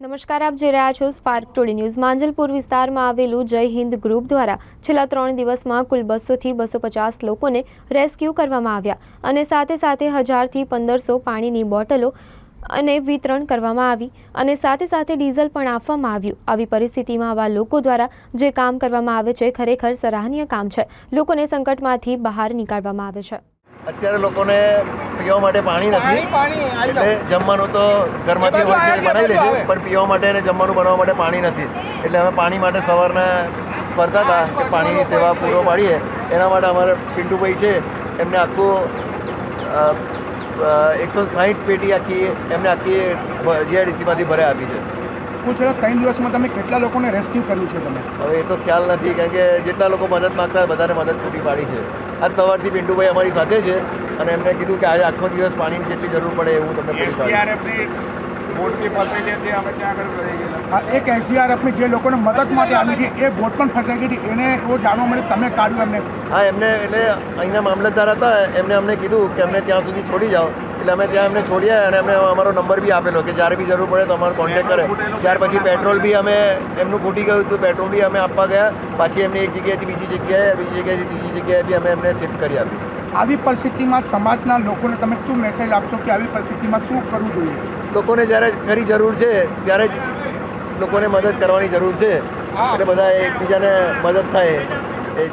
નમસ્કાર, આપ જોઈ રહ્યા છો સ્પાર્ક ટુડે ન્યૂઝ માંજલપુર વિસ્તારમાં આવેલું જય હિન્દ ગ્રુપ દ્વારા છેલ્લા ત્રણ દિવસમાં કુલ બસોથી બસો પચાસ લોકોને રેસ્ક્યુ કરવામાં આવ્યા અને સાથે સાથે હજારથી પંદરસો પાણીની બોટલો અને વિતરણ કરવામાં આવી અને સાથે સાથે ડીઝલ પણ આપવામાં આવ્યું. આવી પરિસ્થિતિમાં આવા લોકો દ્વારા જે કામ કરવામાં આવે છે, ખરેખર સરાહનીય કામ છે. લોકોને સંકટમાંથી બહાર નીકાળવામાં આવે છે. અત્યારે લોકોને પીવા માટે પાણી નથી. એટલે જમવાનું તો ઘરમાંથી હોલસેલ બનાવી લે છે પણ પીવા માટે અને જમવાનું બનાવવા માટે પાણી નથી. એટલે અમે પાણી માટે સવારના ફરતા હતા કે પાણીની સેવા પૂરો પાડીએ. એના માટે અમારે પિન્ટુભાઈ છે એમને આખું એકસો સાહીઠ પેટી આખી એમને આખી જીઆઈડીસીમાંથી ભરે આપી છે. કુલ છેલ્લા ત્રણ દિવસમાં તમે કેટલા લોકોને રેસ્ક્યુ કર્યું છે તમે? હવે એ તો ખ્યાલ નથી કારણ કે જેટલા લોકો મદદ માગતા હોય બધાને મદદ પૂરી પાડી છે. આજ સવારથી પિન્ટુભાઈ અમારી સાથે છે. અને એમને કીધું કે આજે આખો દિવસ પાણીની જેટલી જરૂર પડે એવું તમને બોટની ફસાઈ હતી અમે ત્યાં આગળ રહી ગયેલા. એક એસડીઆરએફની જે લોકોને મદદ માટે આવી છે એ બોટ પણ ફસાઈ ગઈ હતી. એને એવું જાણવા મળે તમે કાઢ્યું એમને. હા એમને એટલે અહીંના મામલતદાર હતા એમને અમને કીધું કે અમને ત્યાં સુધી છોડી જાઓ. એટલે અમે ત્યાં એમને છોડ્યા અને અમને અમારો નંબર બી આપેલો કે જ્યારે બી જરૂર પડે તો અમારો કોન્ટેક્ટ કરે. ત્યાર પછી પેટ્રોલ બી અમે એમનું ખૂટી ગયું હતું પેટ્રોલ બી અમે આપવા ગયા. પાછી એમને એક જગ્યાએથી બીજી જગ્યાએ બીજી જગ્યાએથી ત્રીજી જગ્યાએ બી અમે એમને શિફ્ટ કરી આપી આવી પરિસ્થિતિમાં સમાજના લોકોને તમે શું મેસેજ આપશો કે આવી પરિસ્થિતિમાં શું કરવું જોઈએ? લોકોને જ્યારે ખરી જરૂર છે ત્યારે જ લોકોને મદદ કરવાની જરૂર છે. એટલે બધા એકબીજાને મદદ થાય એ